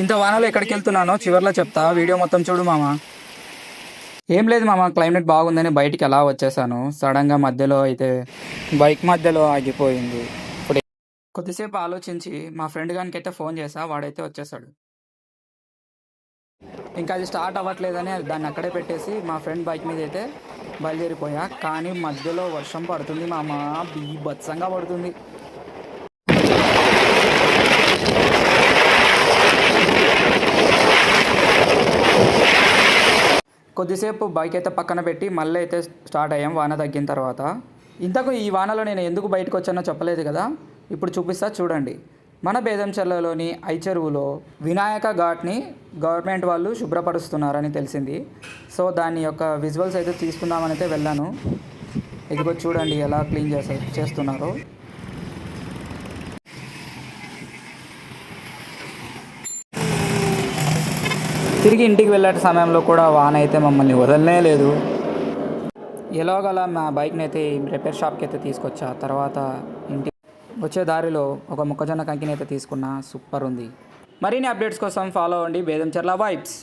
ఇంత వానలో ఎక్కడికి వెళ్తున్నానో చివరిలో చెప్తా. వీడియో మొత్తం చూడు మామ. ఏం లేదు మామ క్లైమేట్ బాగుందని బయటికి అలా వచ్చేసాను. సడన్గా మధ్యలో అయితే బైక్ మధ్యలో ఆగిపోయింది. ఇప్పుడు కొద్దిసేపు ఆలోచించి మా ఫ్రెండ్ గానికి అయితే ఫోన్ చేసా వాడైతే వచ్చేసాడు. ఇంకా అది స్టార్ట్ అవ్వట్లేదని దాన్ని అక్కడే పెట్టేసి మా ఫ్రెండ్ బైక్ మీద అయితే బయలుదేరిపోయా. కానీ మధ్యలో వర్షం పడుతుంది మామ బీభత్సంగా పడుతుంది. కొద్దిసేపు బైక్ అయితే పక్కన పెట్టి మళ్ళీ అయితే స్టార్ట్ అయ్యాం వాన తగ్గిన తర్వాత. ఇంతకు ఈ వానలో నేను ఎందుకు బయటకు వచ్చానో చెప్పలేదు కదా? ఇప్పుడు చూపిస్తా చూడండి. మన బేదంచెర్లలోని ఐచెరువులో వినాయక ఘాట్ని గవర్నమెంట్ వాళ్ళు శుభ్రపరుస్తున్నారని తెలిసింది. సో దాని యొక్క విజువల్స్ అయితే తీసుకుందామని అయితే వెళ్ళాను. ఇదిగో చూడండి ఎలా క్లీన్ చేసే చేస్తున్నారో. తిరిగి ఇంటికి వెళ్ళే సమయంలో కూడా వాన అయితే మమ్మల్ని వదలనే లేదు. ఎలాగలా మా బైక్ని అయితే రిపేర్ షాప్కి అయితే తీసుకొచ్చా తర్వాత ఇంటి వచ్చే దారిలో ఒక మొక్కజొన్న కంకిని అయితే తీసుకున్నా సూపర్ ఉంది. మరిన్ని అప్డేట్స్ కోసం ఫాలో అవ్వండి. బేదంచర్ల వైబ్స్.